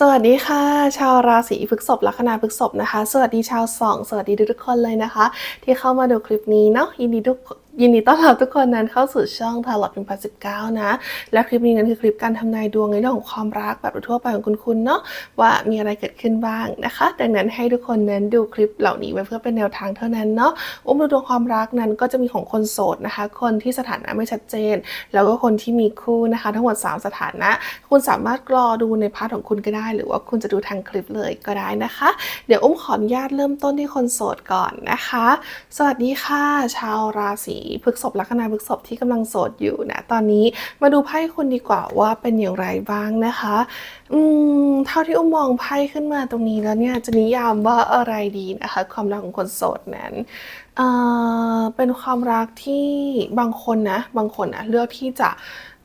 สวัสดีค่ะ ชาวราศีพฤษภลัคนาพฤษภนะคะ สวัสดีชาวสอง สวัสดีทุกคนเลยนะคะ ที่เข้ามาดูคลิปนี้เนาะยินดีทุก ยินดีต้อนรับทุกคนนั้นเข้าสู่ช่องทาร์ลอตหนึ่งพันสิบเก้านะ และคลิปนี้นั้นคือคลิปการทำนายดวงในเรื่องของความรักแบบทั่วไปของคุณคุณเนาะว่ามีอะไรเกิดขึ้นบ้างนะคะ ดังนั้นให้ทุกคนนั้นดูคลิปเหล่านี้ไว้เพื่อเป็นแนวทางเท่านั้นเนาะอุ้มดูดวงความรักนั้นก็จะมีของคนโสดนะคะ คนที่สถานะไม่ชัดเจน แล้วก็คนที่มีคู่นะคะ ทั้งหมด 3 สถานะ คุณสามารถกรอดูในพาร์ทของคุณก็ได้ หรือว่าคุณจะดูทางคลิปเลยก็ได้นะคะ เดี๋ยวอุ้มขออนุญาตเริ่มต้นที่คนโสดก่อนนะคะ สวัสดีค่ะ ชาวราศีพฤษบลัคนาพฤษบที่กำลังโสดอยู่นะตอนนี้มาดูไพ่คุณดีกว่าว่าเป็นอย่างไรบ้างนะคะอืมเท่าที่อุ้มมองไพ่ขึ้นมาตรงนี้แล้วเนี่ยจะนิยามว่าอะไรดีนะคะ ความรักของคนโสดนั้นเอ่อเป็นความรักที่บางคนนะบางคนนะเลือกที่จะ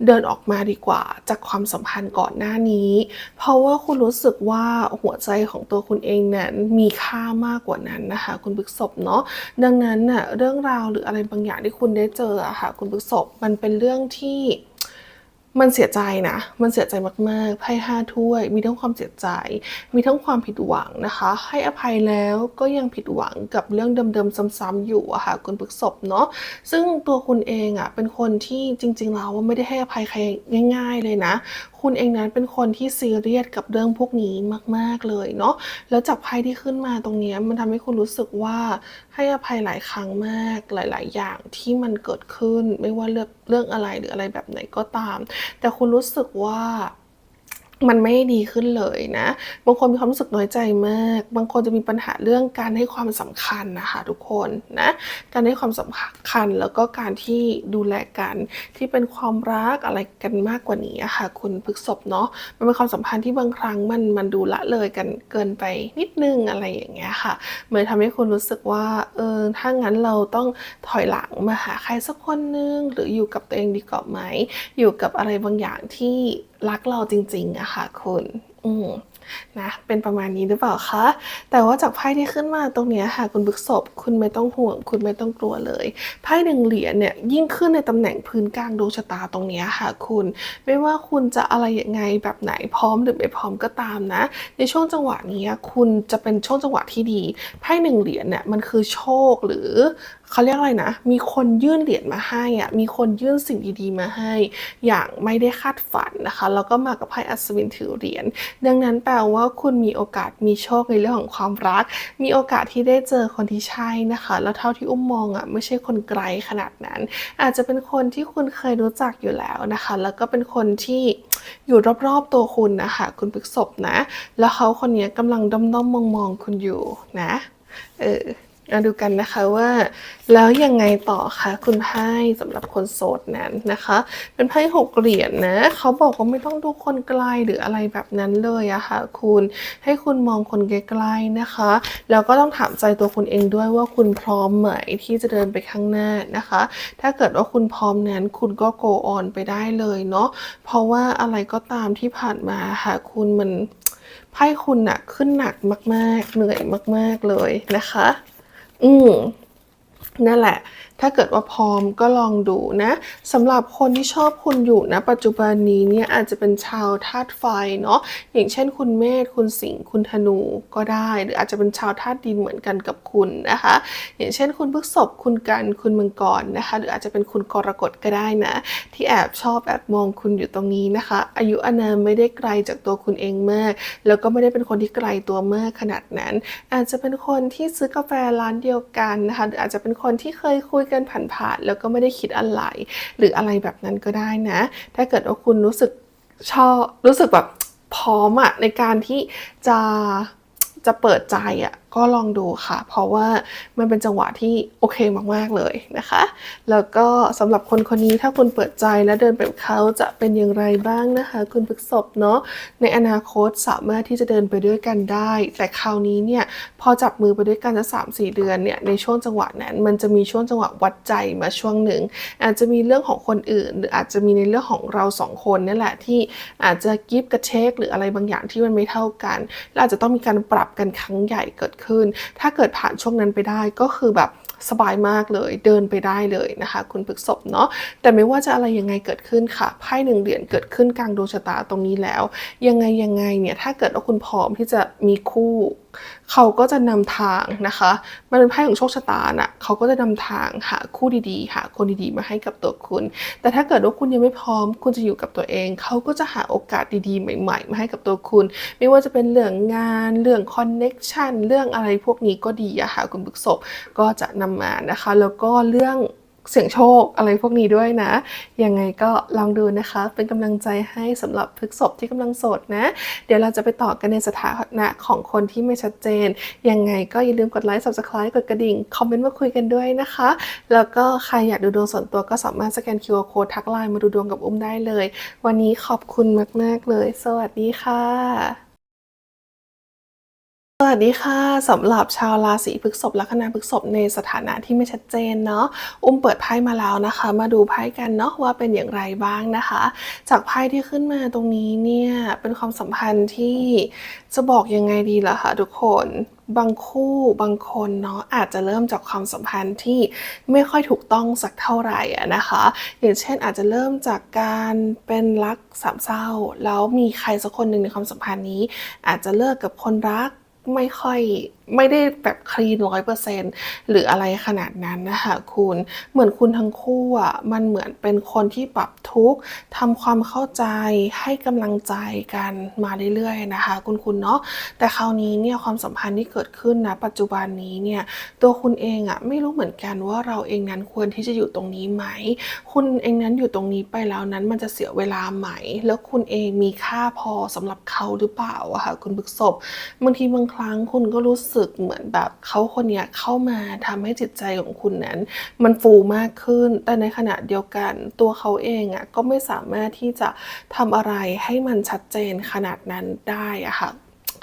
เดินออกมาดีกว่าจากความสัมพันธ์ก่อนหน้านี้ เพราะว่าคุณรู้สึกว่าหัวใจของตัวคุณเองนั้นมีค่ามากกว่านั้นนะคะ คุณพฤกษบเนาะดังนั้นน่ะเรื่องราวหรืออะไรบางอย่างที่คุณได้เจออะค่ะคุณพฤกษบมันเป็นเรื่องที่ มันเสียใจนะ มันเสียใจมากๆ ไพ่ห้าถ้วย มีทั้งความเสียใจ มีทั้งความผิดหวังนะคะ ให้อภัยแล้วก็ยังผิดหวังกับเรื่องเดิมๆ ซ้ำๆอยู่อะค่ะคุณปึกศพเนาะ ซึ่งตัวคุณเองอะเป็นคนที่จริงๆแล้วว่าไม่ได้ให้อภัยใครง่าย ๆ เลยนะคุณเองนั้นเป็นคนที่ซีเรียสกับเรื่องพวกนี้มาก ๆ เลยเนาะ แล้วจากไพ่ที่ขึ้นมาตรงนี้มันทำให้คุณรู้สึกว่าให้อภัยหลายครั้งมากหลาย ๆ อย่างที่มันเกิดขึ้นไม่ว่าเรื่องเรื่องอะไรหรืออะไรแบบไหนก็ตาม แต่คุณรู้สึกว่า มันไม่ดีขึ้นเลยนะ บางคนมีความรู้สึกน้อยใจมาก บางคนจะมีปัญหาเรื่องการให้ความสำคัญนะคะทุกคนนะ การให้ความสำคัญแล้วก็การที่ดูแลกันที่เป็นความรักอะไรกันมากกว่านี้อะค่ะ คุณพฤกษบเนาะ มันเป็นความสัมพันธ์ที่บางครั้งมันมันดูละเลยกันเกินไปนิดนึงอะไรอย่างเงี้ยค่ะเหมือนทำให้คุณรู้สึกว่าเออถ้างั้นเราต้องถอยหลังมาหาใครสักคนนึงหรืออยู่กับตัวเองดีกว่าไหม อยู่กับอะไรบางอย่างที่รักเราจริงๆอะค่ะคุณอืมนะเป็นประมาณนี้หรือเปล่าคะ แต่ว่าจากไพ่ที่ขึ้นมาตรงนี้ค่ะ คุณบึกศพคุณไม่ต้องห่วง คุณไม่ต้องกลัวเลยไพ่หนึ่งเหรียญเนี่ยยิ่งขึ้นในตำแหน่งพื้นกลางดวงชะตาตรงนี้ค่ะ คุณ ไม่ว่าคุณจะอะไรยังไงแบบไหนพร้อมหรือไม่พร้อมก็ตามนะ ในช่วงจังหวะนี้คุณจะเป็นช่วงจังหวะที่ดีไพ่หนึ่งเหรียญเนี่ยมันคือโชคหรือ เขาเรียกอะไรนะ มีคนยื่นเหรียญมาให้อะมีคนยื่นสิ่งดีๆมาให้ อย่างไม่ได้คาดฝันนะคะ แล้วก็มากับไพ่อัศวินถือเหรียญ ดังนั้นแปลว่าคุณมีโอกาสมีโชคในเรื่องของความรัก มีโอกาสที่ได้เจอคนที่ใช่นะคะ แล้วเท่าที่อุ้มมองอะไม่ใช่คนไกลขนาดนั้น อาจจะเป็นคนที่คุณเคยรู้จักอยู่แล้วนะคะ แล้วก็เป็นคนที่อยู่รอบๆตัวคุณนะคะคุณพฤกษบนะ แล้วเขาคนนี้กำลังด้อมๆมองๆคุณอยู่นะ เออ มาดูกันนะคะว่าแล้วยังไงต่อคะคุณไพ่สำหรับคนโสดนั้นนะคะ เป็นไพ่หกเหรียญนะเขาบอกว่าไม่ต้องดูคนไกลหรืออะไรแบบนั้นเลยอะค่ะคุณให้คุณมองคนไกลๆนะคะ แล้วก็ต้องถามใจตัวคุณเองด้วยว่าคุณพร้อมไหมที่จะเดินไปข้างหน้านะคะ ถ้าเกิดว่าคุณพร้อมนั้นคุณก็ go on ไปได้เลยเนาะเพราะว่าอะไรก็ตามที่ผ่านมาค่ะคุณมันไพ่คุณหนักขึ้นหนักมาก ๆ เหนื่อยมาก ๆเลยนะคะ อืมนั่นแหละ ถ้าเกิดว่าพร้อมก็ลองดูนะสำหรับคนที่ชอบคุณอยู่นะ ปัจจุบันนี้เนี่ยอาจจะเป็นชาวธาตุไฟเนาะอย่างเช่น คุณเมษคุณสิงห์คุณธนูก็ได้ หรืออาจจะเป็นชาวธาตุดินเหมือนกันกับคุณนะคะ อย่างเช่น คุณพฤษภคุณกันคุณมังกรนะคะ หรืออาจจะเป็นคุณกรกฎก็ได้นะ ที่แอบชอบแอบมองคุณอยู่ตรงนี้นะคะ อายุอานามไม่ได้ไกลจากตัวคุณเองมาก แล้วก็ไม่ได้เป็นคนที่ไกลตัวมากขนาดนั้น อาจจะเป็นคนที่ซื้อกาแฟร้านเดียวกันนะคะหรืออาจจะเป็นคนที่เคยคุยกันผ่านๆแล้วก็ไม่ได้คิดอะไร หรืออะไรแบบนั้นก็ได้นะ ถ้าเกิดว่าคุณรู้สึกชอบรู้สึกแบบพร้อมอะในการที่จะจะเปิดใจอะก็ลองดูค่ะ เพราะว่ามันเป็นจังหวะที่โอเคมากๆเลยนะคะ แล้วก็สำหรับคนคนนี้ถ้าคุณเปิดใจและเดินไปกับเขาจะเป็นอย่างไรบ้างนะคะ คุณพฤกษบเนาะในอนาคตสามารถที่จะเดินไปด้วยกันได้ แต่คราวนี้เนี่ยพอจับมือไปด้วยกันจะสามสี่เดือนเนี่ยในช่วงจังหวะนั้น มันจะมีช่วงจังหวะวัดใจมาช่วงหนึ่ง อาจจะมีเรื่องของคนอื่น หรืออาจจะมีในเรื่องของเราสองคนนี่แหละที่อาจจะกิฟต์กระเชคหรืออะไรบางอย่างที่มันไม่เท่ากันและอาจจะต้องมีการปรับกันครั้งใหญ่เกิดขึ้น ถ้าเกิดผ่านช่วงนั้นไปได้ก็คือแบบสบายมากเลยเดินไปได้เลยนะคะ คุณพฤกษบเนาะแต่ไม่ว่าจะอะไรยังไงเกิดขึ้นค่ะไพ่หนึ่งเหรียญเกิดขึ้นกลางดวงชะตาตรงนี้แล้ว ยังไงยังไงเนี่ยถ้าเกิดว่าคุณพร้อมที่จะมีคู่เขาก็จะนำทางนะคะ มันเป็นไพ่ของโชคชะตาน่ะเขาก็จะนำทางหาคู่ดีๆ หาคนดีๆ มาให้กับตัวคุณ แต่ถ้าเกิดว่าคุณยังไม่พร้อม คุณจะอยู่กับตัวเอง เขาก็จะหาโอกาสดีๆ ใหม่ ๆ มาให้กับตัวคุณ ไม่ว่าจะเป็นเรื่องงาน เรื่องคอนเน็กชันเรื่องอะไรพวกนี้ก็ดีอะค่ะคุณบุกศพก็จะนำมานะคะ แล้วก็เรื่อง เสี่ยงโชคอะไรพวกนี้ด้วยนะ ยังไงก็ลองดูนะคะ เป็นกำลังใจให้สำหรับพฤกษบที่กำลังโสดนะ เดี๋ยวเราจะไปต่อกันในสถานะของคนที่ไม่ชัดเจน ยังไงก็อย่าลืมกดไลค์ subscribe กดกระดิ่ง คอมเมนต์มาคุยกันด้วยนะคะ แล้วก็ใครอยากดูดวงส่วนตัวก็สามารถสแกน QR code ทักไลน์มาดูดวงกับอุ้มได้เลย วันนี้ขอบคุณมาก ๆ เลย สวัสดีค่ะ สวัสดีค่ะสำหรับชาวราศีพฤษภลัคนาพฤษภในสถานะที่ไม่ชัดเจนเนาะอุ้มเปิดไพ่มาแล้วนะคะ มาดูไพ่กันเนาะว่าเป็นอย่างไรบ้างนะคะ จากไพ่ที่ขึ้นมาตรงนี้เนี่ยเป็นความสัมพันธ์ที่จะบอกยังไงดีล่ะคะทุกคนบางคู่บางคนเนาะอาจจะเริ่มจากความสัมพันธ์ที่ไม่ค่อยถูกต้องสักเท่าไหร่อะนะคะ อย่างเช่นอาจจะเริ่มจากการเป็นรักสามเศร้า แล้วมีใครสักคนหนึ่งในความสัมพันธ์นี้ อาจจะเลิกกับคนรัก ไม่ค่อย ไม่ได้แบบคลีนร้อยเปอร์เซ็นหรืออะไรขนาดนั้นนะคะคุณเหมือนคุณทั้งคู่อะมันเหมือนเป็นคนที่ปรับทุกข์ทำความเข้าใจให้กำลังใจกันมาเรื่อยๆนะคะ คุณคุณเนาะแต่คราวนี้เนี่ยความสัมพันธ์ที่เกิดขึ้นนะปัจจุบันนี้เนี่ยตัวคุณเองอะไม่รู้เหมือนกันว่าเราเองนั้นควรที่จะอยู่ตรงนี้ไหม คุณเองนั้นอยู่ตรงนี้ไปแล้วนั้นมันจะเสียเวลาไหม แล้วคุณเองมีค่าพอสำหรับเขาหรือเปล่าอะค่ะคุณบึกศพบางทีบางครั้งคุณก็รู้สึกเหมือนแบบเขาคนเนี้ยเข้ามาทำให้จิตใจของคุณนั้น มันฟูมากขึ้น แต่ในขณะเดียวกันตัวเขาเองอะก็ไม่สามารถที่จะทำอะไรให้มันชัดเจนขนาดนั้นได้อะค่ะ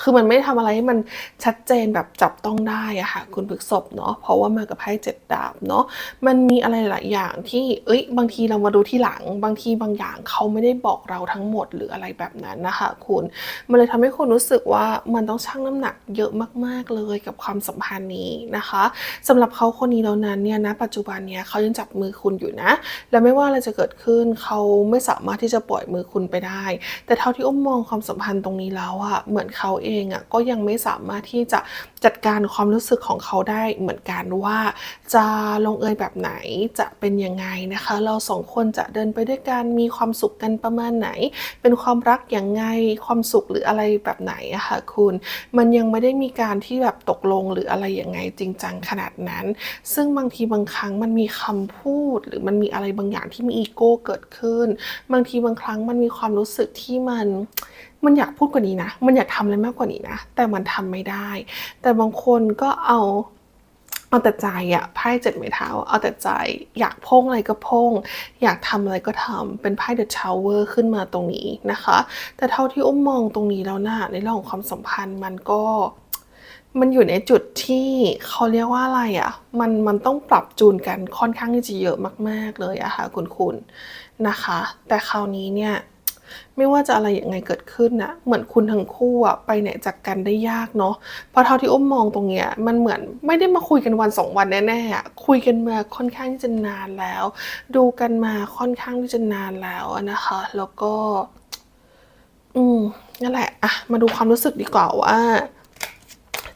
คือมันไม่ได้ทำอะไรให้มันชัดเจนแบบจับต้องได้อะค่ะ คุณพฤกษบเนาะเพราะว่ามากับไพ่เจ็ดดาบเนาะมันมีอะไรหลายอย่างที่เอ้ยบางทีเรามาดูที่หลัง บางทีบางอย่างเขาไม่ได้บอกเราทั้งหมดหรืออะไรแบบนั้นนะคะคุณมันเลยทำให้คุณรู้สึกว่ามันต้องชั่งน้ำหนักเยอะมาก ๆเลยกับความสัมพันธ์นี้นะคะสำหรับเขาคนนี้แล้วนั้นเนี่ยนะปัจจุบันเนี่ยเขายังจับมือคุณอยู่นะ และไม่ว่าอะไรจะเกิดขึ้นเขาไม่สามารถที่จะปล่อยมือคุณไปได้ แต่เท่าที่อุ้มมองความสัมพันธ์ตรงนี้แล้วอะเหมือนเขาเเองอะก็ยังไม่สามารถที่จะจัดการความรู้สึกของเขาได้เหมือนกันว่าจะลงเอยแบบไหนจะเป็นยังไงนะคะ เราสองคนจะเดินไปด้วยกันมีความสุขกันประมาณไหน เป็นความรักอย่างไงความสุขหรืออะไรแบบไหนอะค่ะคุณ มันยังไม่ได้มีการที่แบบตกลงหรืออะไรอยังไงจริงจังขนาดนั้น ซึ่งบางทีบางครั้งมันมีคำพูด หรือมันมีอะไรบางอย่างที่มีอีโก้เกิดขึ้น บางทีบางครั้งมันมีความรู้สึกที่มัน มันอยากพูดกว่านี้นะ มันอยากทำอะไรมากกว่านี้นะ แต่มันทำไม่ได้ แต่บางคนก็เอาเอาแต่ใจอะไพ่เจ็ดไม้เท้า เอาแต่ใจอยากพ่งอะไรก็พ่งอยากทำอะไรก็ทำเป็นไพ่เดอะชาวเวอร์ขึ้นมาตรงนี้นะคะ แต่เท่าที่อุ้มมองตรงนี้แล้วน่ะในเรื่องของความสัมพันธ์มันก็มันอยู่ในจุดที่เขาเรียกว่าอะไรอะ่ะ มันมันต้องปรับจูนกันค่อนข้างที่จะเยอะมาก ๆเลยอะค่ะคุณคุณนะคะ แต่คราวนี้เนี่ย ไม่ว่าจะอะไรอย่างไงเกิดขึ้นนะเหมือนคุณทั้งคู่อะไปไหนจากกันได้ยากเนาะเพราะเท่าที่อุ้มมองตรงเนี้ยมันเหมือนไม่ได้มาคุยกันวันสองวันแน่ๆอะคุยกันมาค่อนข้างที่จะนานแล้ว ดูกันมาค่อนข้างที่จะนานแล้วนะคะ แล้วก็ อืมนั่นแหละอะมาดูความรู้สึกดีกว่าว่า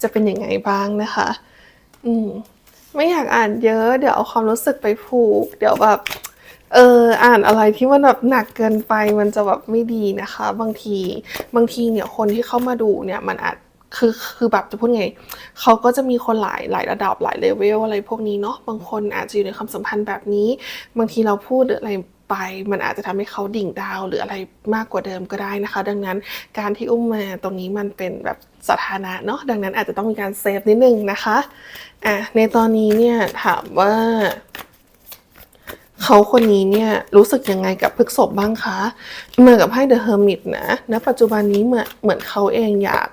จะเป็นยังไงบ้างนะคะ อืมไม่อยากอ่านเยอะ เดี๋ยวเอาความรู้สึกไปผูก เดี๋ยวแบบ เอออ่านอะไรที่มันแบบหนักเกินไปมันจะแบบไม่ดีนะคะ บางทีบางทีเนี่ยคนที่เข้ามาดูเนี่ยมันอาจคือคือแบบจะพูดไงเขาก็จะมีคนหลายหลายระดับหลายเลเวลอะไรพวกนี้เนาะบางคนอาจจะอยู่ในความสัมพันธ์แบบนี้ บางทีเราพูดออะไรไป มันอาจจะทำให้เขาดิ่งดาวหรืออะไรมากกว่าเดิมก็ได้นะคะ ดังนั้นการที่อุ้มมาตรงนี้มันเป็นแบบสถานะเนาะดังนั้นอาจจะต้องมีการเซฟนิดนึงนะคะอะในตอนนี้เนี่ยถามว่า เขาคนนี้เนี่ยรู้สึกยังไงกับพฤกษบบ้างคะเหมือนกับไพ่เดอะเฮอร์มิตนะณปัจจุบันนี้เหมือนเหมือนเขาเองอยาก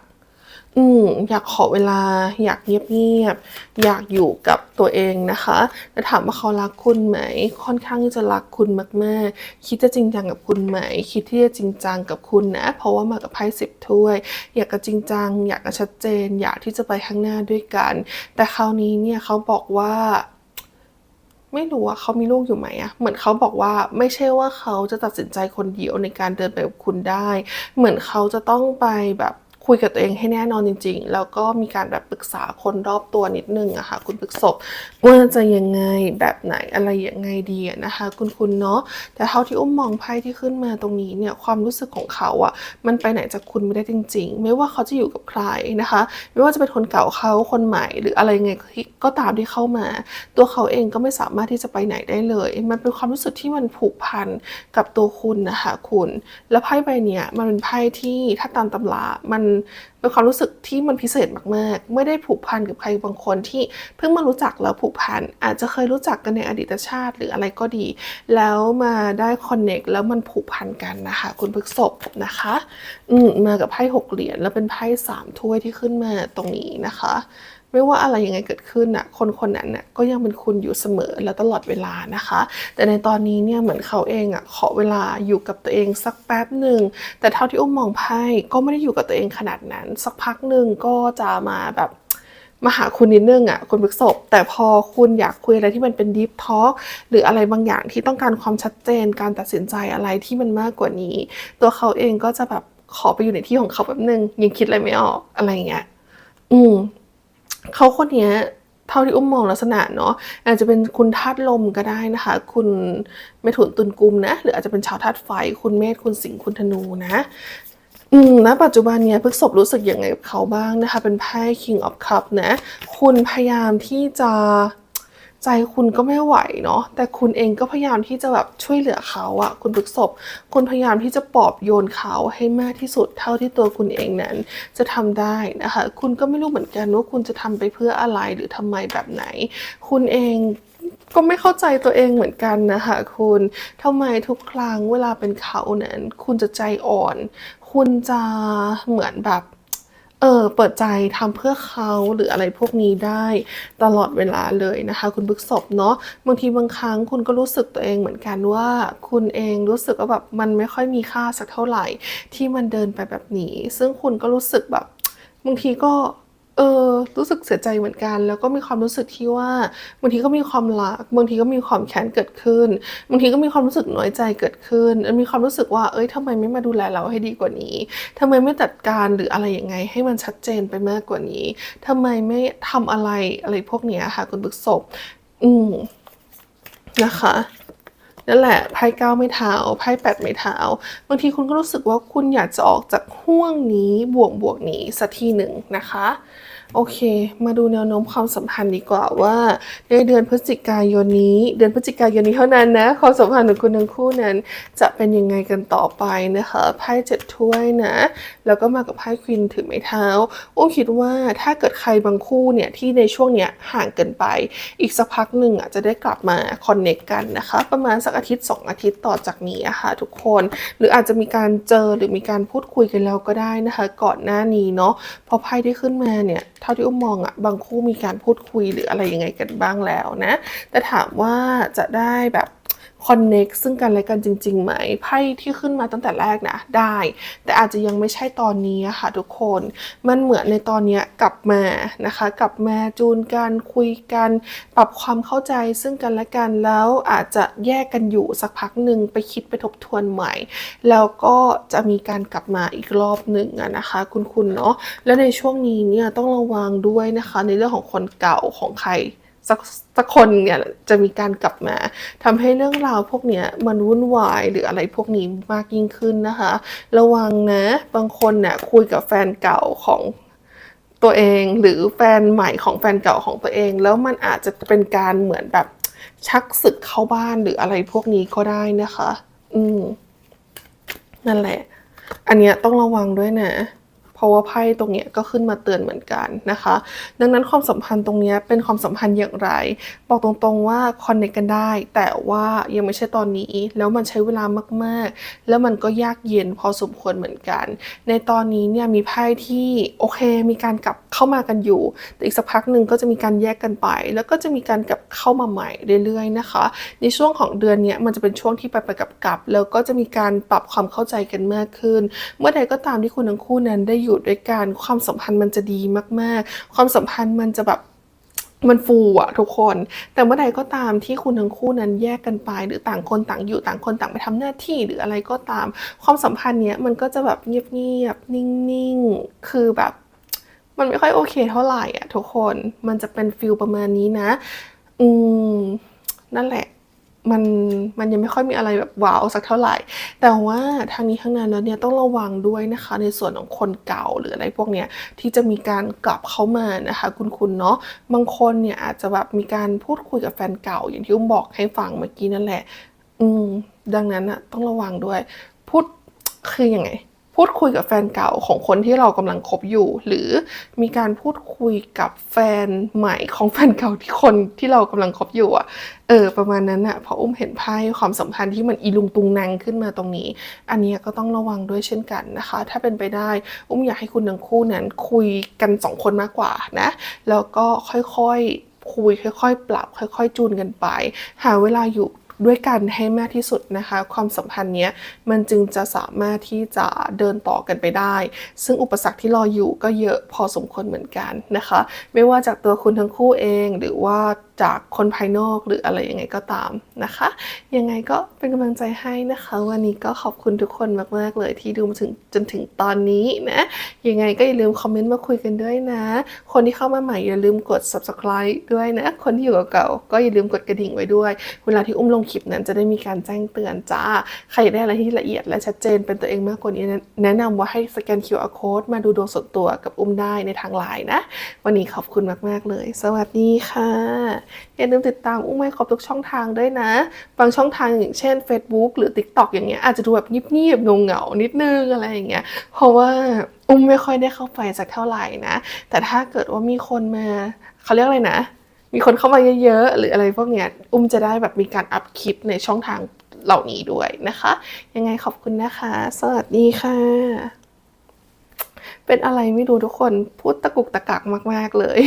อืมอยากขอเวลา อยากเงียบๆอยากอยู่กับตัวเองนะคะแต่ถามว่าเขารักคุณไหม ค่อนข้างที่จะรักคุณมากๆ คิดจะจริงจังกับคุณไหม คิดที่จะจริงจังกับคุณนะ เพราะว่ามากับไพ่สิบถ้วย อยากจะจริงจัง อยากจะชัดเจน อยากที่จะไปข้างหน้าด้วยกัน แต่คราวนี้เนี่ยเขาบอกว่า ไม่รู้ว่าเขามีลูกอยู่ไหมอะเหมือนเขาบอกว่าไม่ใช่ว่าเขาจะตัดสินใจคนเดียวในการเดินไปกับคุณได้ เหมือนเขาจะต้องไปแบบ คุยกับตัวเองให้แน่นอนจริง ๆ แล้วก็มีการแบบปรึกษาคนรอบตัวนิดนึงอะค่ะ คุณปรึกษบว่าจะยังไงแบบไหนอะไรยังไงดีนะคะ คุณคุณเนาะแต่เท่าที่อุ้มมองไพ่ที่ขึ้นมาตรงนี้เนี่ยความรู้สึกของเขาอะมันไปไหนจากคุณไม่ได้จริง ๆ ไม่ว่าเขาจะอยู่กับใครนะคะ ไม่ว่าจะเป็นคนเก่าเขาคนใหม่หรืออะไรไงก็ตามที่เข้ามา ตัวเขาเองก็ไม่สามารถที่จะไปไหนได้เลย มันเป็นความรู้สึกที่มันผูกพันกับตัวคุณนะคะคุณ แล้วไพ่ใบเนี้ยมันเป็นไพ่ที่ถ้าตามตำรามันเป็นความรู้สึกที่มันพิเศษมากๆ ไม่ได้ผูกพันกับใครบางคนที่เพิ่งมารู้จักแล้วผูกพันอาจจะเคยรู้จักกันในอดีตชาติหรืออะไรก็ดี แล้วมาได้คอนเน็กแล้วมันผูกพันกันนะคะ คุณพฤกษบนะคะ อืมมากับไพ่หกเหรียญแล้วเป็นไพ่สามถ้วยที่ขึ้นมาตรงนี้นะคะไม่ว่าอะไรยังไงเกิดขึ้นน่ะคนคนนั้นน่ะก็ยังเป็นคุณอยู่เสมอและตลอดเวลานะคะ แต่ในตอนนี้เนี่ยเหมือนเขาเองอะขอเวลาอยู่กับตัวเองสักแป๊บหนึ่งแต่เท่าที่อุ้มมองไพ่ก็ไม่ได้อยู่กับตัวเองขนาดนั้น สักพักหนึ่งก็จะมาแบบมาหาคุณนิดนึงอะคุณพฤกษบแต่พอคุณอยากคุยอะไรที่มันเป็นดีฟทอ l k หรืออะไรบางอย่างที่ต้องการความชัดเจนการตัดสินใจอะไรที่มันมากกว่านี้ ตัวเขาเองก็จะแบบขอไปอยู่ในที่ของเขาแป๊บนึงยังคิดอะไรไม่ออกอะไรเงี้ยอืม เขาคนนี้เท่าที่อุ้มมองลักษณะเนาะอาจจะเป็นคุณธาตุลมก็ได้นะคะ คุณเมถุนตุลกุมนะ หรืออาจจะเป็นชาวธาตุไฟ คุณเมธคุณสิงห์คุณธนูนะอืมณปัจจุบันเนี้ยพฤกษบรู้สึกยังไงกับเขาบ้างนะคะ เป็นไพ่ King of Cup นะ คุณพยายามที่จะ ใจคุณก็ไม่ไหวเนาะแต่คุณเองก็พยายามที่จะแบบช่วยเหลือเขาอะคุณพฤกษบคุณพยายามที่จะปลอบโยนเขาให้มากที่สุดเท่าที่ตัวคุณเองนั้น จะทำได้นะคะ คุณก็ไม่รู้เหมือนกันว่าคุณจะทำไปเพื่ออะไรหรือทำไมแบบไหน คุณเองก็ไม่เข้าใจตัวเองเหมือนกันนะคะคุณทำไมทุกครั้งเวลาเป็นเขานั้น คุณจะใจอ่อน คุณจะเหมือนแบบ เออเปิดใจทำเพื่อเขาหรืออะไรพวกนี้ได้ตลอดเวลาเลยนะคะ คุณบึกศพเนาะบางทีบางครั้งคุณก็รู้สึกตัวเองเหมือนกันว่า คุณเองรู้สึกว่าแบบมันไม่ค่อยมีค่าสักเท่าไหร่ ที่มันเดินไปแบบนี้ ซึ่งคุณก็รู้สึกแบบบางทีก็ เออรู้สึกเสียใจเหมือนกัน แล้วก็มีความรู้สึกที่ว่าบางทีก็มีความรักบางทีก็มีความแค้นเกิดขึ้นบางทีก็มีความรู้สึกน้อยใจเกิดขึ้นมีความรู้สึกว่าเอ้ยทำไมไม่มาดูแลเราให้ดีกว่านี้ทำไมไม่จัดการหรืออะไรยังไง ให้มันชัดเจนไปมากกว่านี้ทำไมไม่ทำอะไรอะไรพวกเนี้ยค่ะคุณบึกศพอืมนะคะ นั่นแหละไพ่เก้าไม่เท้าไพ่แปดไม่เท้าบางทีคุณก็รู้สึกว่าคุณอยากจะออกจากห่วงนี้บวกบวกนี้สักทีหนึ่งนะคะ โอเค มาดูแนวโน้มความสัมพันธ์ดีกว่าว่าในเดือนพฤศจิกายนนี้ เดือนพฤศจิกายนนี้เท่านั้นนะความสัมพันธ์ของคุณทั้งคู่นั้น จะเป็นยังไงกันต่อไปนะคะไพ่เจ็ดถ้วยนะ แล้วก็มากับไพ่ควีนถือไม้เท้าอุ้มคิดว่าถ้าเกิดใครบางคู่เนี่ยที่ในช่วงเนี้ยห่างเกินไป อีกสักพักหนึ่งอะจะได้กลับมาคอนเน c กกันนะคะ ประมาณสักอาทิตย์ 2 อาทิตย์ต่อจากนี้อะค่ะทุกคน หรืออาจจะมีการเจอหรือมีการพูดคุยกันแล้วก็ได้นะคะ ก่อนหน้านี้เนาะพอไพ่ที่ขึ้นมาเนี่ยเท่าที่อุ้มมองอะบางคู่มีการพูดคุยหรืออะไรยังไงกันบ้างแล้วนะ แต่ถามว่าจะได้แบบ คอนเน็กซึ่งกันและกันจริงๆไหมไพ่ที่ขึ้นมาตั้งแต่แรกนะได้ แต่อาจจะยังไม่ใช่ตอนนี้ค่ะทุกคน มันเหมือนในตอนนี้กลับมานะคะ กลับมาจูนกันคุยกัน ปรับความเข้าใจซึ่งกันและกันแล้วอาจจะแยกกันอยู่สักพักหนึ่งไปคิดไปทบทวนใหม่ แล้วก็จะมีการกลับมาอีกรอบหนึ่งนะคะ คุณคุณเนาะแล้วในช่วงนี้เนี่ยต้องระวังด้วยนะคะ ในเรื่องของคนเก่าของใคร สักสักคนเนี่ยจะมีการกลับมาทำให้เรื่องราวพวกเนี้ยมันวุ่นวายหรืออะไรพวกนี้มากยิ่งขึ้นนะคะ ระวังนะบางคนเนี่ยคุยกับแฟนเก่าของตัวเองหรือแฟนใหม่ของแฟนเก่าของตัวเอง แล้วมันอาจจะเป็นการเหมือนแบบชักศึกเข้าบ้านหรืออะไรพวกนี้ก็ได้นะคะ อืม นั่นแหละ อันเนี้ยต้องระวังด้วยนะ เพราะว่าไพ่ตรงเนี้ยก็ขึ้นมาเตือนเหมือนกันนะคะ ดังนั้นความสัมพันธ์ตรงเนี้ยเป็นความสัมพันธ์อย่างไร บอกตรงๆว่าคอนเนคกันได้ แต่ว่ายังไม่ใช่ตอนนี้ แล้วมันใช้เวลามากๆ แล้วมันก็ยากเย็นพอสมควรเหมือนกัน ในตอนนี้เนี่ยมีไพ่ที่โอเค มีการกลับเข้ามากันอยู่ แต่อีกสักพักหนึ่งก็จะมีการแยกกันไป แล้วก็จะมีการกลับเข้ามาใหม่เรื่อยๆนะคะ ในช่วงของเดือนเนี้ยมันจะเป็นช่วงที่ไปไปกับกลับๆแล้วก็จะมีการปรับความเข้าใจกันมากขึ้น เมื่อใดก็ตามที่คุณทั้งคู่นั้นได้อยู่ด้วยกันความสัมพันธ์มันจะดีมาก ๆ ความสัมพันธ์มันจะแบบมันฟูอะทุกคน แต่เมื่อใดก็ตามที่คุณทั้งคู่นั้นแยกกันไป หรือต่างคนต่างอยู่ต่างคนต่างไปทำหน้าที่หรืออะไรก็ตาม ความสัมพันธ์เนี้ยมันก็จะแบบเงียบๆนิ่งๆคือแบบ มันไม่ค่อยโอเคเท่าไหร่อะทุกคนมันจะเป็นฟิลประมาณนี้นะ อืมนั่นแหละ มันมันยังไม่ค่อยมีอะไรแบบว้าวสักเท่าไหร่ แต่ว่าทางนี้ทางนั้นแล้วเนี่ยต้องระวังด้วยนะคะในส่วนของคนเก่าหรืออะไรพวกเนี้ยที่จะมีการกลับเข้ามานะคะคุณคุณเนาะบางคนเนี่ยอาจจะแบบมีการพูดคุยกับแฟนเก่า อย่างที่อุ้มบอกให้ฟังเมื่อกี้นั่นแหละ อืมดังนั้นอะต้องระวังด้วย พูดคือยังไง พูดคุยกับแฟนเก่าของคนที่เรากำลังคบอยู่ หรือมีการพูดคุยกับแฟนใหม่ของแฟนเก่าที่คนที่เรากำลังคบอยู่อะเออประมาณนั้นอะเพราะอุ้มเห็นไพ่ความสัมพันธ์ที่มันอีลุงตุงนางขึ้นมาตรงนี้ อันนี้ก็ต้องระวังด้วยเช่นกันนะคะ ถ้าเป็นไปได้อุ้มอยากให้คุณทั้งคู่นั้นคุยกันสองคนมากกว่านะแล้วก็ค่อยๆคุยค่อย ๆ ปรับ ค่อย ๆ จูนกันไป หาเวลาอยู่ ด้วยกันให้มากที่สุดนะคะ ความสัมพันธ์เนี้ยมันจึงจะสามารถที่จะเดินต่อกันไปได้ ซึ่งอุปสรรคที่รออยู่ก็เยอะพอสมควรเหมือนกันนะคะ ไม่ว่าจากตัวคุณทั้งคู่เองหรือว่าจากคนภายนอกหรืออะไรยังไงก็ตามนะคะ ยังไงก็เป็นกำลังใจให้นะคะ วันนี้ก็ขอบคุณทุกคนมาก ๆ เลยที่ดูมาถึงจนถึงตอนนี้นะ ยังไงก็อย่าลืมคอมเมนต์มาคุยกันด้วยนะ คนที่เข้ามาใหม่อย่าลืมกด subscribe ด้วยนะ คนที่อยู่เก่าๆก็อย่าลืมกดกระดิ่งไว้ด้วย เวลาที่อุ้มลงคลิปนั้นจะได้มีการแจ้งเตือนจ้า ใครได้อะไรที่ละเอียดและชัดเจนเป็นตัวเองมากกว่านี้ แนะนำว่าให้สแกน QR code มาดูดวงส่วนตัวกับอุ้มได้ในทางไลน์นะ วันนี้ขอบคุณมาก ๆ เลย สวัสดีค่ะ อย่าลืมติดตามอุ้มให้ครบทุกช่องทางด้วยนะ บางช่องทางอย่างเช่น Facebook หรือ TikTok อย่างเงี้ยอาจจะดูแบบเงียบๆเงาๆนิดนึงอะไรอย่างเงี้ย เพราะว่าอุ้มไม่ค่อยได้เข้าไปสักเท่าไหร่นะ แต่ถ้าเกิดว่ามีคนมาเขาเรียกอะไรนะ มีคนเข้ามาเยอะๆ หรืออะไรพวกเนี้ย อุ้มจะได้แบบมีการอัพคลิปในช่องทางเหล่านี้ด้วยนะคะ ยังไงขอบคุณนะคะ สวัสดีค่ะ เป็นอะไรไม่รู้ทุกคนพูดตะกุกตะกักมาก ๆ เลย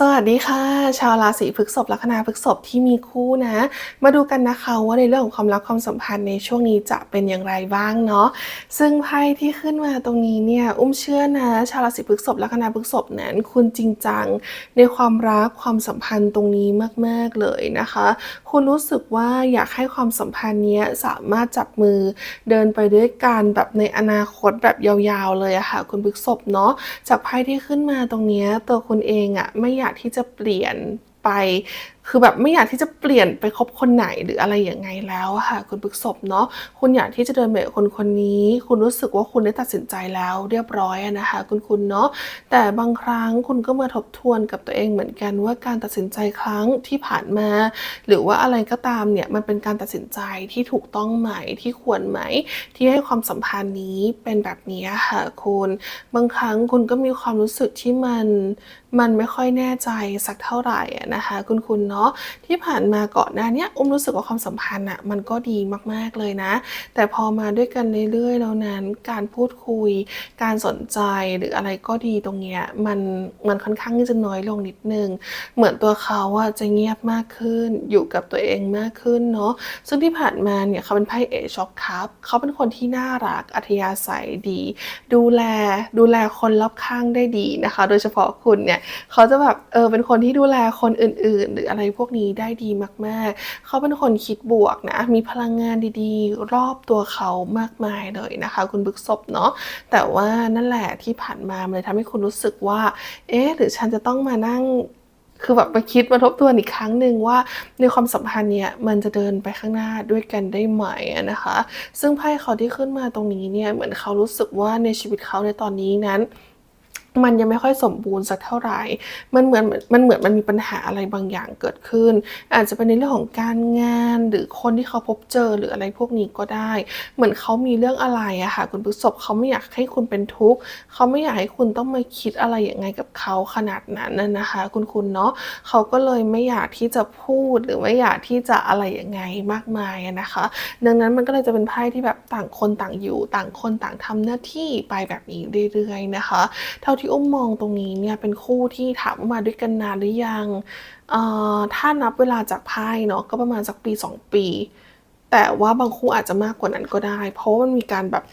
สวัสดีค่ะ ชาวราศีพฤษภลัคนาพฤษภที่มีคู่นะ มาดูกันนะคะว่าในเรื่องของความรักความสัมพันธ์ในช่วงนี้จะเป็นอย่างไรบ้างเนาะซึ่งไพ่ที่ขึ้นมาตรงนี้เนี่ยอุ้มเชื่อนะ ชาวราศีพฤษภลัคนาพฤษภนั้นคุณจริงจังในความรักความสัมพันธ์ตรงนี้มากๆเลยนะคะ คุณรู้สึกว่าอยากให้ความสัมพันธ์นี้สามารถจับมือเดินไปด้วยกันแบบในอนาคตแบบยาวๆเลยอะค่ะ คุณพฤษภเนาะจากไพ่ที่ขึ้นมาตรงนี้ตัวคุณเองอะไม่อยากที่จะเปลี่ยนไป คือแบบไม่อยากที่จะเปลี่ยนไปคบคนไหนหรืออะไรอย่างไงแล้วค่ะ คุณพฤษภเนาะคุณอยากที่จะเดินไปคนคนนี้ คุณรู้สึกว่าคุณได้ตัดสินใจแล้ว เรียบร้อยนะคะ คุณคุณเนาะแต่บางครั้งคุณก็มาทบทวนกับตัวเองเหมือนกันว่าการตัดสินใจครั้งที่ผ่านมา หรือว่าอะไรก็ตามเนี่ยมันเป็นการตัดสินใจที่ถูกต้องไหมที่ควรไหม ที่ให้ความสัมพันธ์นี้เป็นแบบนี้ค่ะคุณบางครั้งคุณก็มีความรู้สึกที่มันมันไม่ค่อยแน่ใจสักเท่าไหร่นะคะ คุณคุณเนาะที่ผ่านมาก่อนหน้าเนี้ยอุ้มรู้สึกว่าความสัมพันธ์อะมันก็ดีมากๆเลยนะ แต่พอมาด้วยกันเรื่อยๆแล้วนั้น การพูดคุย การสนใจหรืออะไรก็ดีตรงเนี้ยมันมันค่อนข้างที่จะน้อยลงนิดนึง เหมือนตัวเขาอะจะเงียบมากขึ้น อยู่กับตัวเองมากขึ้นเนาะซึ่งที่ผ่านมาเนี่ยเขาเป็นไพ่เอช็อปครับเขาเป็นคนที่น่ารักอัธยาศัยดี ดูแลดูแลคนรอบข้างได้ดีนะคะ โดยเฉพาะคุณเนี่ยเขาจะแบบเออเป็นคนที่ดูแลคนอื่น ๆ หรืออะไรพวกนี้ได้ดีมาก ๆ เขาเป็นคนคิดบวกนะ มีพลังงานดีๆ รอบตัวเขามากมายเลยนะคะ คุณบึกศพเนาะ แต่ว่านั่นแหละที่ผ่านมามันเลยทำให้คุณรู้สึกว่า เอ๊ะ หรือฉันจะต้องมานั่งคือแบบมาคิดมาทบทวนอีกครั้งหนึ่งว่าในความสัมพันธ์เนี่ยมันจะเดินไปข้างหน้าด้วยกันได้ไหมนะคะ ซึ่งไพ่เขาที่ขึ้นมาตรงนี้เนี่ยเหมือนเขารู้สึกว่าในชีวิตเขาในตอนนี้นั้น มันยังไม่ค่อยสมบูรณ์สักเท่าไหร่ มันเหมือนมันเหมือนมันมีปัญหาอะไรบางอย่างเกิดขึ้น อาจจะเป็นในเรื่องของการงานหรือคนที่เขาพบเจอหรืออะไรพวกนี้ก็ได้ เหมือนเขามีเรื่องอะไรอะค่ะคุณพฤษภเขาไม่อยากให้คุณเป็นทุกข์เขาไม่อยากให้คุณต้องมาคิดอะไรอย่างไงกับเขาขนาดนั้นน่ะนะคะ คุณคุณเนาะเขาก็เลยไม่อยากที่จะพูดหรือไม่อยากที่จะอะไรอย่างไงมากมายนะคะ ดังนั้นมันก็เลยจะเป็นไพ่ที่แบบต่างคนต่างอยู่ ต่างคนต่างทำหน้าที่ไปแบบนี้เรื่อยๆนะคะ เท่าที่อุ้มมองตรงนี้เนี่ยเป็นคู่ที่ถามว่ามาด้วยกันนานหรือยังถ้านับเวลาจากไพ่เนาะก็ประมาณสักปี 2 ปี แต่ว่าบางคู่อาจจะมากกว่านั้นก็ได้ เพราะมันมีการแบบ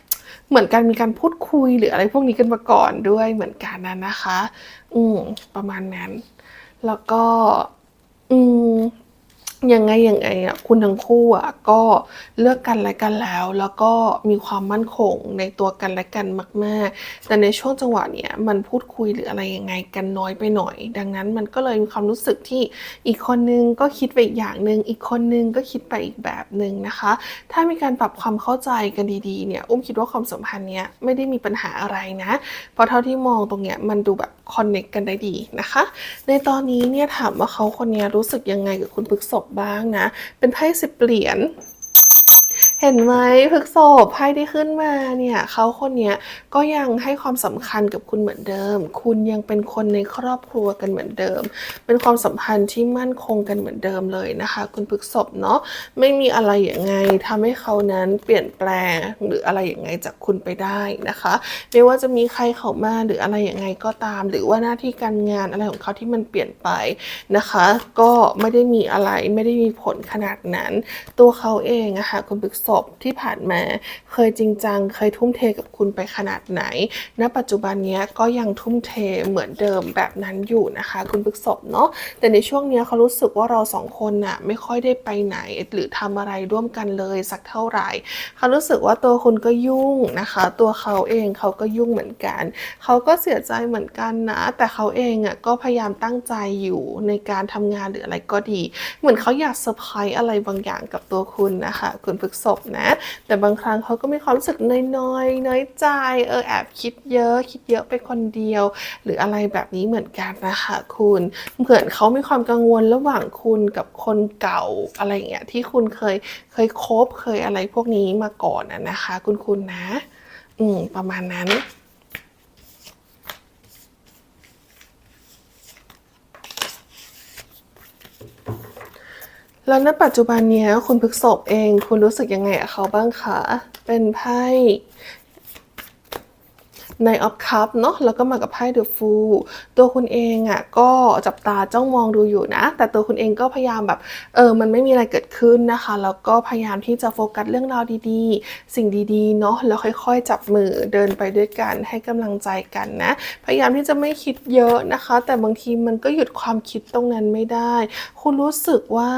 เหมือนกันมีการพูดคุยหรืออะไรพวกนี้กันมาก่อนด้วยเหมือนกันนะนะคะ อืมประมาณนั้น แล้วก็ อืม ยังไงยังไงอะคุณทั้งคู่อะก็เลือกกันและกันแล้ว แล้วก็มีความมั่นคงในตัวกันและกันมาก ๆ แต่ในช่วงจังหวะเนี้ยมันพูดคุยหรืออะไรยังไงกันน้อยไปหน่อย ดังนั้นมันก็เลยมีความรู้สึกที่อีกคนนึงก็คิดไปอีกอย่างหนึ่งอีกคนนึงก็คิดไปอีกแบบหนึ่งนะคะ ถ้ามีการปรับความเข้าใจกันดีๆเนี่ยอุ้มคิดว่าความสัมพันธ์เนี้ยไม่ได้มีปัญหาอะไรนะเพราะเท่าที่มองตรงเนี้ยมันดูแบบคอนเน็กกันได้ดีนะคะ ในตอนนี้เนี่ยถามว่าเขาคนนี้รู้สึกยังไงกับคุณพฤกษบบ้างนะ เป็นไพ่สิบเหรียญ เห็นไหมพฤกษบไพ่ที่ขึ้นมาเนี่ยเขาคนเนี้ยก็ยังให้ความสำคัญกับคุณเหมือนเดิม คุณยังเป็นคนในครอบครัวกันเหมือนเดิม เป็นความสัมพันธ์ที่มั่นคงกันเหมือนเดิมเลยนะคะ คุณพฤกษบเนาะไม่มีอะไรอย่างไงทำให้เขานั้นเปลี่ยนแปลงหรืออะไรอย่างไงจากคุณไปได้นะคะ ไม่ว่าจะมีใครเข้ามาหรืออะไรอย่างไงก็ตาม หรือว่าหน้าที่การงานอะไรของเขาที่มันเปลี่ยนไปนะคะ ก็ไม่ได้มีอะไรไม่ได้มีผลขนาดนั้น ตัวเขาเองอะคะคุณพฤกษบที่ผ่านมา เคยจริงจัง เคยทุ่มเทกับคุณไปขนาดไหน ณ ปัจจุบันนี้ก็ยังทุ่มเทเหมือนเดิมแบบนั้นอยู่นะคะ คุณพฤกษบเนาะ แต่ในช่วงนี้เขารู้สึกว่าเราสองคนน่ะไม่ค่อยได้ไปไหนหรือทำอะไรร่วมกันเลยสักเท่าไหร่เขารู้สึกว่าตัวคุณก็ยุ่งนะคะ ตัวเขาเองเขาก็ยุ่งเหมือนกัน เขาก็เสียใจเหมือนกันนะ แต่เขาเองอะก็พยายามตั้งใจอยู่ในการทำงานหรืออะไรก็ดี เหมือนเขาอยากเซอร์ไพรส์อะไรบางอย่างกับตัวคุณนะคะ คุณพฤกษบนะ แต่บางครั้งเขาก็มีความรู้สึกน้อยๆน้อยใจเออแอบคิดเยอะคิดเยอะไปคนเดียว หรืออะไรแบบนี้เหมือนกันนะคะคุณเหมือนเขามีความกังวลระหว่างคุณกับคนเก่าอะไรเงี้ยที่คุณเคยเคยคบเคยอะไรพวกนี้มาก่อนอะนะคะ คุณคุณนะ อืมประมาณนั้น แล้วณปัจจุบันนี้คุณพฤกษบเอง คุณรู้สึกยังไงกับเขาบ้างคะ เป็นไพ่ ในออฟคัพเนาะแล้วก็มากับไพ่เดอะฟูลตัวคุณเองอะ่ะก็จับตาจ้องมองดูอยู่นะ แต่ตัวคุณเองก็พยายามแบบเออมันไม่มีอะไรเกิดขึ้นนะคะ แล้วก็พยายามที่จะโฟกัสเรื่องราวดีๆ สิ่งดีๆเนาะแล้วค่อยๆ จับมือเดินไปด้วยกันให้กำลังใจกันนะ พยายามที่จะไม่คิดเยอะนะคะ แต่บางทีมันก็หยุดความคิดตรงนั้นไม่ได้ คุณรู้สึกว่า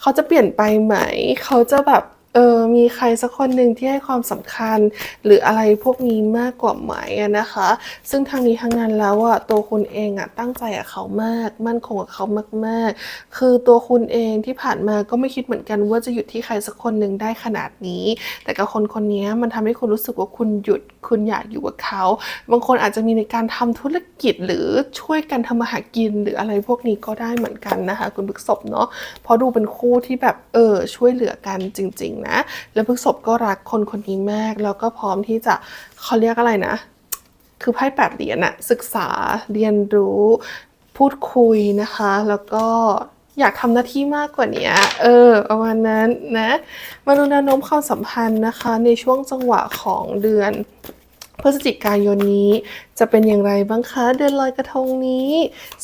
เขาจะเปลี่ยนไปไหม เขาจะแบบเออ มีใครสักคนหนึ่งที่ให้ความสำคัญ หรืออะไรพวกนี้มากกว่าไหมอะนะคะ ซึ่งทางนี้ทางนั้นแล้วอะตัวคุณเองอะตั้งใจกับเขามาก มั่นคงกับเขามาก ๆ คือตัวคุณเองที่ผ่านมาก็ไม่คิดเหมือนกันว่าจะหยุดที่ใครสักคนหนึ่งได้ขนาดนี้ แต่กับคนคนนี้มันทำให้คุณรู้สึกว่าคุณหยุดคุณอยากอยู่กับเขา บางคนอาจจะมีในการทำธุรกิจหรือช่วยกันทำมาหากินหรืออะไรพวกนี้ก็ได้เหมือนกันนะคะ คุณพฤกษบเนาะเพราะดูเป็นคู่ที่แบบเออช่วยเหลือกันจริง ๆ นะแล้วพฤกษบก็รักคนคนนี้มาก แล้วก็พร้อมที่จะเขาเรียกอะไรนะ คือไพ่แปดเหรียญอะศึกษาเรียนรู้พูดคุยนะคะ แล้วก็อยากทำหน้าที่มากกว่านี้เออประมาณนั้นนะมาดูแนวโน้มความสัมพันธ์นะคะ ในช่วงจังหวะของเดือนพฤศจิกายนนี้จะเป็นอย่างไรบ้างคะเดือนลอยกระทงนี้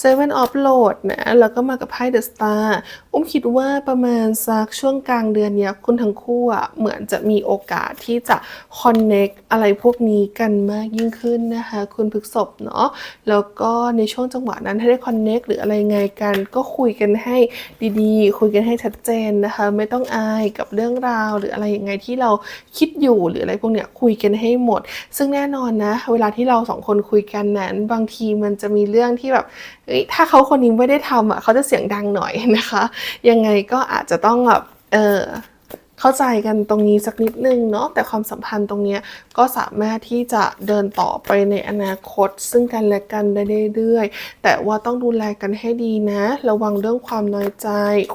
Seven of Load นะแล้วก็มากับไพ่ The Star อุ้มคิดว่าประมาณสักช่วงกลางเดือนนี้คุณทั้งคู่อะเหมือนจะมีโอกาสที่จะ connect อะไรพวกนี้กันมากยิ่งขึ้นนะคะ คุณพฤกษบเนาะแล้วก็ในช่วงจังหวะนั้นถ้าได้ connect หรืออะไรไงกัน ก็คุยกันให้ดีๆ คุยกันให้ชัดเจนนะคะ ไม่ต้องอายกับเรื่องราว หรืออะไรยังไงที่เราคิดอยู่หรืออะไรพวกเนี้ยคุยกันให้หมด ซึ่งแน่นอนนะ เวลาที่เราสองคนคุยกันนั้น บางทีมันจะมีเรื่องที่แบบเฮ้ยถ้าเขาคนนี้ไม่ได้ทำอะเขาจะเสียงดังหน่อยนะคะ ยังไงก็อาจจะต้องแบบเออ เข้าใจกันตรงนี้สักนิดนึงเนาะแต่ความสัมพันธ์ตรงนี้ก็สามารถที่จะเดินต่อไปในอนาคต ซึ่งกันและกันได้เรื่อยๆแต่ว่าต้องดูแลกันให้ดีนะ ระวังเรื่องความน้อยใจ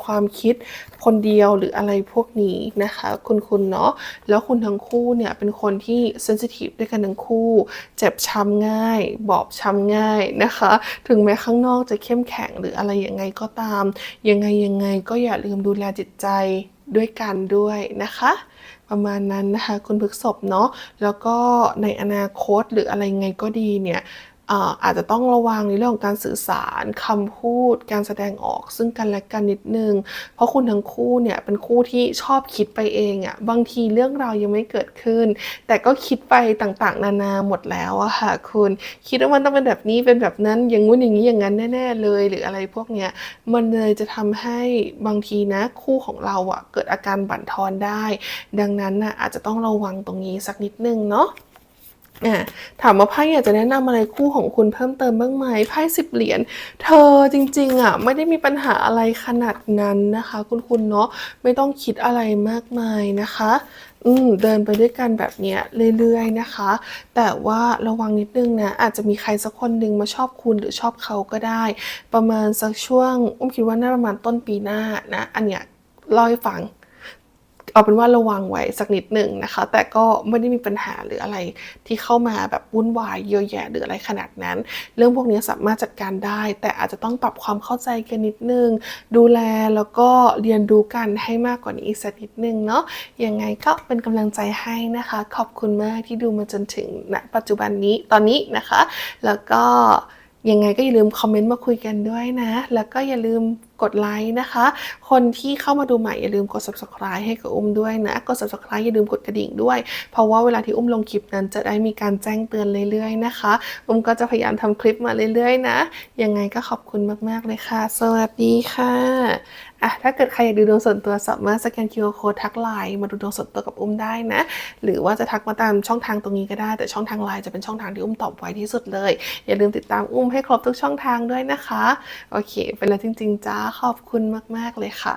ความคิดคนเดียวหรืออะไรพวกนี้นะคะ คุณคุณเนาะแล้วคุณทั้งคู่เนี่ยเป็นคนที่เซนซิทีฟด้วยกันทั้งคู่ เจ็บช้ำง่าย บอบช้ำง่ายนะคะ ถึงแม้ข้างนอกจะเข้มแข็งหรืออะไรยังไงก็ตาม ยังไงยังไงก็อย่าลืมดูแลจิตใจ ด้วยกันด้วยนะคะ ประมาณนั้นนะคะคุณพฤกษบเนาะแล้วก็ในอนาคตหรืออะไรไงก็ดีเนี่ย อาจจะต้องระวังในเรื่องของการสื่อสารคำพูด การแสดงออกซึ่งกันและกันนิดนึง เพราะคุณทั้งคู่เนี่ยเป็นคู่ที่ชอบคิดไปเองอะ่ะบางทีเรื่องราวยังไม่เกิดขึ้น แต่ก็คิดไปต่างๆ นานาหมดแล้วอะค่ะคุณคิดว่ามันต้องเป็นแบบนี้เป็นแบบนั้นอย่างงู้นอย่างนี้อย่างนั้นแน่ๆเลย หรืออะไรพวกเนี้ยมันเลยจะทำให้บางทีนะคู่ของเราอะเกิดอาการบั่นทอนได้ ดังนั้นน่ะอาจจะต้องระวังตรงนี้สักนิดนึงเนาะ ถามว่าไพ่อยากจะแนะนำอะไรคู่ของคุณเพิ่มเติมบ้างไหมไพ่สิบเหรียญเธอจริงๆอะไม่ได้มีปัญหาอะไรขนาดนั้นนะคะ คุณคุณเนาะไม่ต้องคิดอะไรมากมายนะคะอืมเดินไปด้วยกันแบบเนี้ยเรื่อยๆนะคะ แต่ว่าระวังนิดนึงนะอาจจะมีใครสักคนหนึ่งมาชอบคุณหรือชอบเขาก็ได้ ประมาณสักช่วงอุ้มคิดว่าน่าประมาณต้นปีหน้านะ อันเนี้ยเล่าให้ฟัง เอาเป็นว่าระวังไว้สักนิดหนึ่งนะคะ แต่ก็ไม่ได้มีปัญหาหรืออะไรที่เข้ามาแบบวุ่นวายเยอะแยะหรืออะไรขนาดนั้น เรื่องพวกนี้สามารถจัดการได้ แต่อาจจะต้องปรับความเข้าใจกันนิดนึง ดูแลแล้วก็เรียนรู้กันให้มากกว่านี้อีกสักนิดนึงเนาะยังไงก็เป็นกำลังใจให้นะคะ ขอบคุณมากที่ดูมาจนถึงณปัจจุบันนี้ตอนนี้นะคะ แล้วก็ยังไงก็อย่าลืมคอมเมนต์มาคุยกันด้วยนะ แล้วก็อย่าลืมกดไลค์นะคะ คนที่เข้ามาดูใหม่อย่าลืมกด subscribe ให้กับอุ้มด้วยนะ กด subscribe อย่าลืมกดกระดิ่งด้วย เพราะว่าเวลาที่อุ้มลงคลิปนั้นจะได้มีการแจ้งเตือนเรื่อยๆนะคะ อุ้มก็จะพยายามทำคลิปมาเรื่อยๆนะ ยังไงก็ขอบคุณมากๆเลยค่ะ สวัสดีค่ะอะถ้าเกิดใครอยากดูดวงส่วนตัวสามารถสแกน QR code ทักไลน์มาดูดวงส่วนตัวกับอุ้มได้นะ หรือว่าจะทักมาตามช่องทางตรงนี้ก็ได้ แต่ช่องทางไลน์จะเป็นช่องทางที่อุ้มตอบไวที่สุดเลย อย่าลืมติดตามอุ้มให้ครบทุกช่องทางด้วยนะคะ โอเค เป็นแล้วจริง ๆ จ้าขอบคุณมาก ๆ เลยค่ะ